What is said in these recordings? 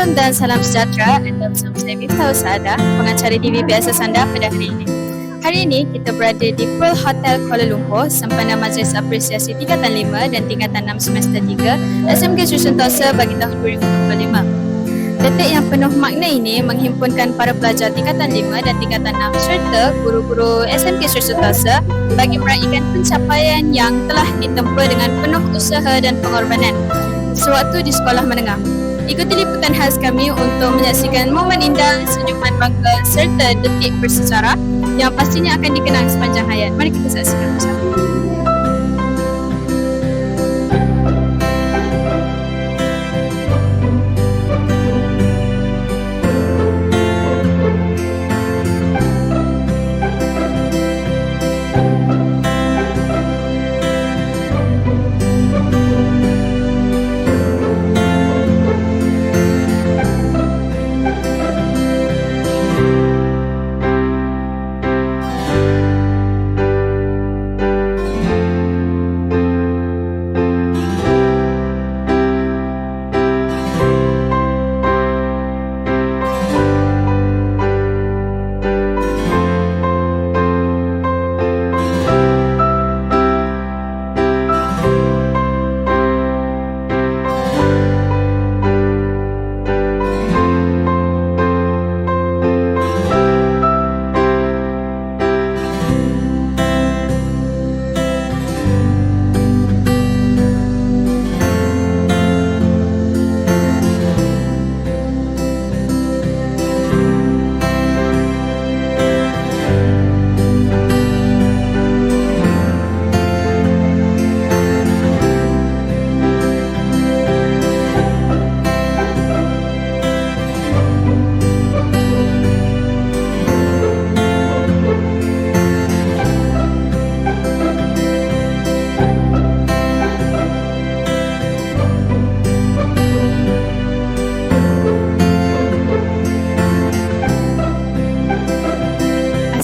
Assalamualaikum dan salam sejahtera. Anda bersama saya Miftah Usada, pengacara TV Biasa Sanda pada hari ini. Hari ini kita berada di Pearl Hotel Kuala Lumpur sempena Majlis Apresiasi Tingkatan 5 dan Tingkatan 6 Semester 3 SMK Susun Tosa bagi tahun 2025. Detik yang penuh makna ini menghimpunkan para pelajar tingkatan 5 dan tingkatan 6 serta guru-guru SMK Susun Tosa bagi meraihkan pencapaian yang telah ditempa dengan penuh usaha dan pengorbanan sewaktu di sekolah menengah. Ikuti liputan khas kami untuk menyaksikan momen indah, senyuman bangga serta detik bersejarah yang pastinya akan dikenang sepanjang hayat. Mari kita saksikan bersama.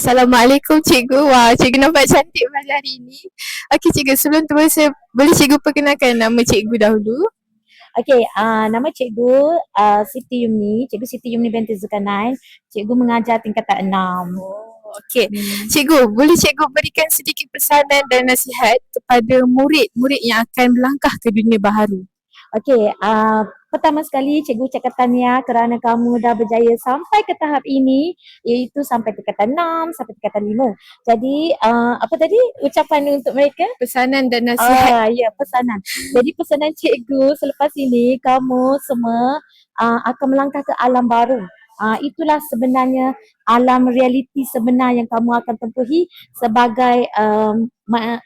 Assalamualaikum cikgu. Wah, cikgu nampak cantik pada hari ini. Okey cikgu, sebelum tu saya boleh cikgu perkenalkan nama cikgu dahulu? Okey, uh, nama cikgu uh, Siti Yumni, cikgu Siti Yumni binti Zulkarnain. Cikgu mengajar tingkatan 6. Oh, Okey. Cikgu, boleh cikgu berikan sedikit pesanan dan nasihat kepada murid-murid yang akan melangkah ke dunia baharu? Okey, uh, pertama sekali cikgu ucapkan tahniah kerana kamu dah berjaya sampai ke tahap ini iaitu sampai tingkatan 6 sampai tingkatan 5. Jadi uh, apa tadi ucapan untuk mereka? Pesanan dan nasihat. Ah, ya, pesanan. Jadi pesanan cikgu selepas ini kamu semua uh, akan melangkah ke alam baru. Uh, itulah sebenarnya alam realiti sebenar yang kamu akan tempuhi sebagai um,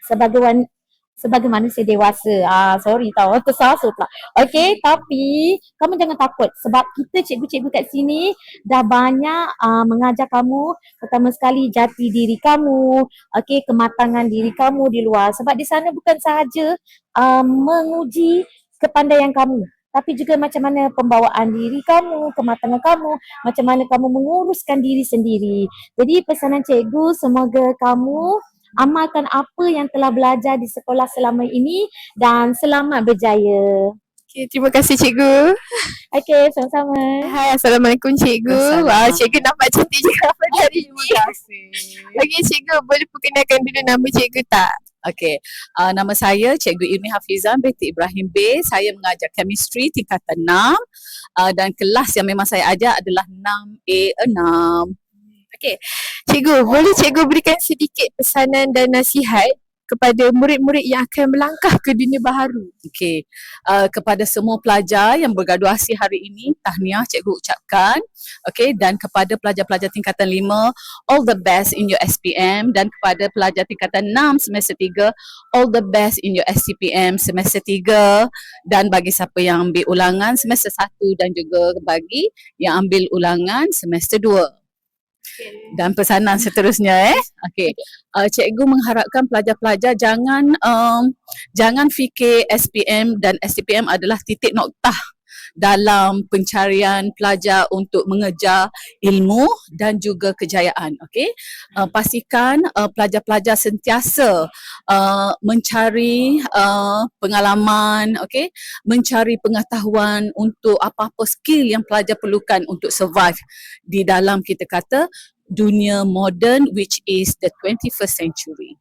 sebagai wan- sebagai manusia dewasa. Ah sorry tau tersasul pula. Okey tapi kamu jangan takut sebab kita cikgu-cikgu kat sini dah banyak uh, mengajar kamu pertama sekali jati diri kamu, okey kematangan diri kamu di luar sebab di sana bukan sahaja uh, menguji kepandaian kamu tapi juga macam mana pembawaan diri kamu, kematangan kamu, macam mana kamu menguruskan diri sendiri. Jadi pesanan cikgu semoga kamu amalkan apa yang telah belajar di sekolah selama ini dan selamat berjaya. Okey, terima kasih cikgu. Okey, sama-sama. Hai, Assalamualaikum cikgu. Wah, cikgu nampak cantik juga pada hari ini. Terima kasih. Okey cikgu, boleh perkenalkan dulu nama cikgu tak? Okey, uh, nama saya Cikgu Ilmi Hafizan binti Ibrahim B. Saya mengajar chemistry tingkatan 6 uh, dan kelas yang memang saya ajar adalah 6A6. Okey. Cikgu, boleh cikgu berikan sedikit pesanan dan nasihat kepada murid-murid yang akan melangkah ke dunia baharu? Okey, uh, kepada semua pelajar yang bergraduasi hari ini, tahniah cikgu ucapkan. Okey, dan kepada pelajar-pelajar tingkatan 5, all the best in your SPM dan kepada pelajar tingkatan 6 semester 3, all the best in your SCPM semester 3 dan bagi siapa yang ambil ulangan semester 1 dan juga bagi yang ambil ulangan semester 2. Dan pesanan seterusnya eh. Okey. Uh, cikgu mengharapkan pelajar-pelajar jangan um, jangan fikir SPM dan SCPM adalah titik noktah dalam pencarian pelajar untuk mengejar ilmu dan juga kejayaan okey uh, pastikan uh, pelajar-pelajar sentiasa uh, mencari uh, pengalaman okey mencari pengetahuan untuk apa-apa skill yang pelajar perlukan untuk survive di dalam kita kata dunia moden which is the 21st century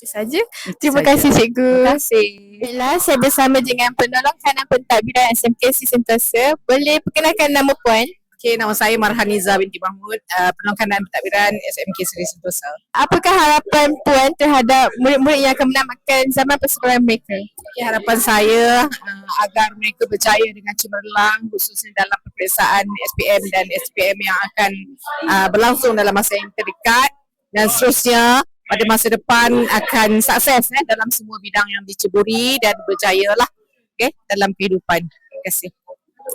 Itu saja. Terima saja. kasih cikgu. Terima kasih. Baiklah, saya bersama dengan penolong kanan pentadbiran SMKC Sentosa. Boleh perkenalkan nama puan? Okay, nama saya Marhaniza binti Mahmud, uh, penolong kanan pentadbiran SMK Seri Sentosa. Apakah harapan puan terhadap murid-murid yang akan menamatkan zaman persekolahan mereka? Okay, harapan saya uh, agar mereka berjaya dengan cemerlang khususnya dalam peperiksaan SPM dan SPM yang akan uh, berlangsung dalam masa yang terdekat dan seterusnya pada masa depan akan sukses eh, dalam semua bidang yang diceburi dan berjaya lah okay, dalam kehidupan. Terima kasih.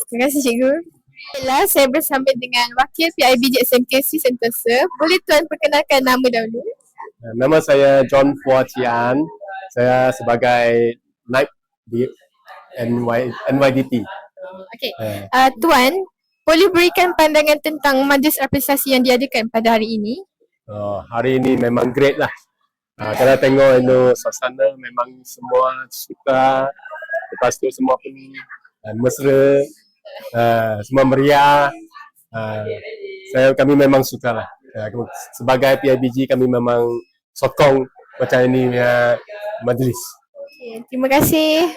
Terima kasih cikgu. Baiklah, saya bersama dengan wakil PIBG SMKC Sentosa. Boleh tuan perkenalkan nama dahulu? Nama saya John Phua Chian. Saya sebagai naib di NY, NYDT. Okey. Uh, tuan, boleh berikan pandangan tentang majlis apresiasi yang diadakan pada hari ini? uh, hari ini memang great lah. Uh, kalau tengok itu suasana memang semua suka. Lepas tu semua pun uh, mesra. Uh, semua meriah. Uh, saya kami memang suka lah. Uh, kami- sebagai PIBG kami memang sokong macam ini punya majlis. Okay, terima kasih.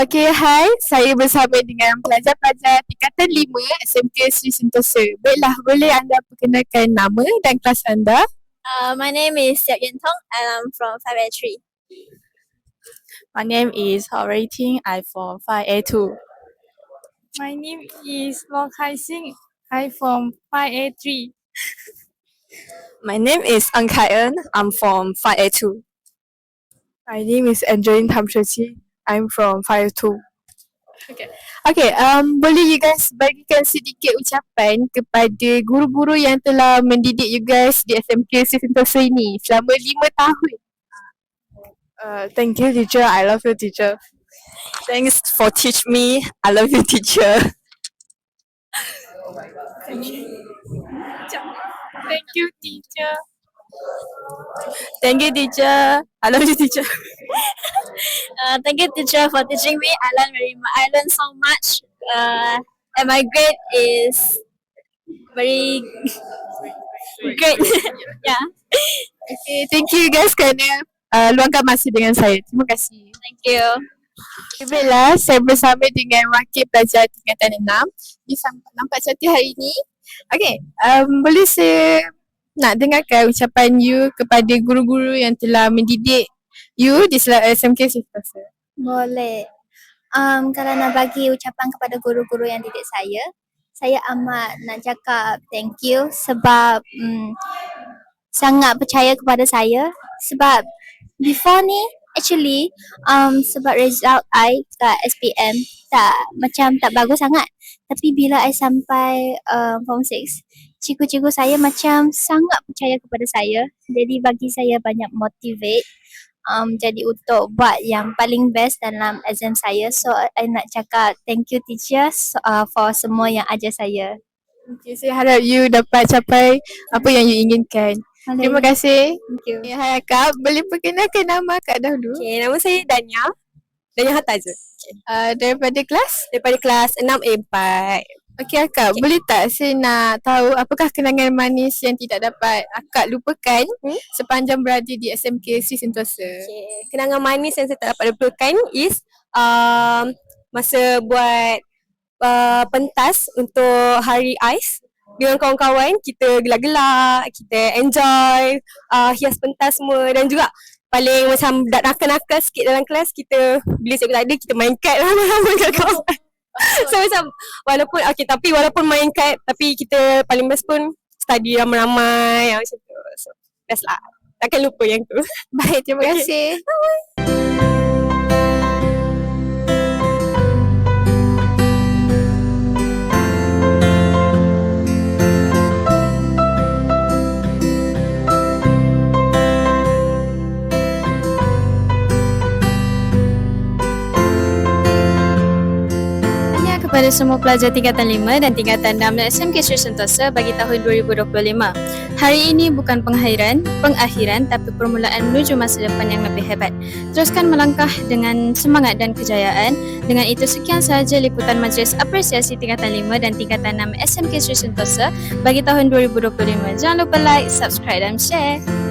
Okey, hai. Saya bersama dengan pelajar-pelajar tingkatan 5 SMK Sri Sentosa. Baiklah, boleh anda perkenalkan nama dan kelas anda? Uh, my name is Xiao Yan Tong and I'm from 5A3. My name is Hao Rui Ting. I'm from 5A2. My name is Wong Kai Sing. I'm from 5A3. My name is Ang Kai En. I'm from 5A2. My name is Angeline Tam. I'm from 5A2. Okey, um, boleh you guys bagikan sedikit ucapan kepada guru-guru yang telah mendidik you guys di SMK Sentosa ini selama 5 tahun? Uh, thank you, teacher. I love you, teacher. Thanks for teach me. I love you, teacher. Thank you, teacher. Thank you, teacher. I love you, teacher. Uh, thank you, teacher, for teaching me. I learned very much. I learned so much. Uh, and my grade is very great. yeah. Okay, thank you guys kerana uh, luangkan masa dengan saya. Terima kasih. Thank you. Baiklah, saya bersama dengan wakil pelajar tingkatan 6 di Sampak Nampak Cantik hari ini. Okay, um, boleh saya nak dengarkan ucapan you kepada guru-guru yang telah mendidik you di SMK Sentosa. Boleh. Um, kalau nak bagi ucapan kepada guru-guru yang didik saya, saya amat nak cakap thank you sebab um, sangat percaya kepada saya sebab before ni actually um, sebab result I kat SPM tak macam tak bagus sangat tapi bila I sampai uh, form 6 cikgu-cikgu saya macam sangat percaya kepada saya jadi bagi saya banyak motivate um, jadi untuk buat yang paling best dalam exam saya. So I nak cakap thank you teachers uh, for semua yang ajar saya. Okay, saya harap you dapat capai apa yang you inginkan. Terima kasih. Thank you. Okay, hai Akak, boleh perkenalkan nama Akak dahulu? Okay, nama saya Dania. Dania Hataja. Uh, daripada kelas? Daripada kelas 6A4. Okey Akak, boleh tak saya nak tahu apakah kenangan manis yang tidak dapat Akak lupakan Hmm? sepanjang berada di SMK Sri Sentosa? Okay. Kenangan manis yang saya tak dapat lupakan is um, masa buat uh, pentas untuk hari ais dengan kawan-kawan kita gelak-gelak, kita enjoy, uh, hias pentas semua dan juga paling macam dak nakal-nakal sikit dalam kelas kita bila cikgu tak ada kita main kad lama-lama dengan kawan. so macam walaupun okay tapi walaupun main kad tapi kita paling best pun study ramai-ramai yang macam tu. So best lah. Takkan lupa yang tu. Baik, terima kasih. Tanya kepada semua pelajar tingkatan 5 dan tingkatan 6 dan SMK Sri Sentosa bagi tahun 2025. Hari ini bukan pengakhiran, pengakhiran tapi permulaan menuju masa depan yang lebih hebat. Teruskan melangkah dengan semangat dan kejayaan. Dengan itu sekian sahaja liputan Majlis Apresiasi tingkatan 5 dan tingkatan 6 SMK Sri Sentosa bagi tahun 2025. Jangan lupa like, subscribe dan share.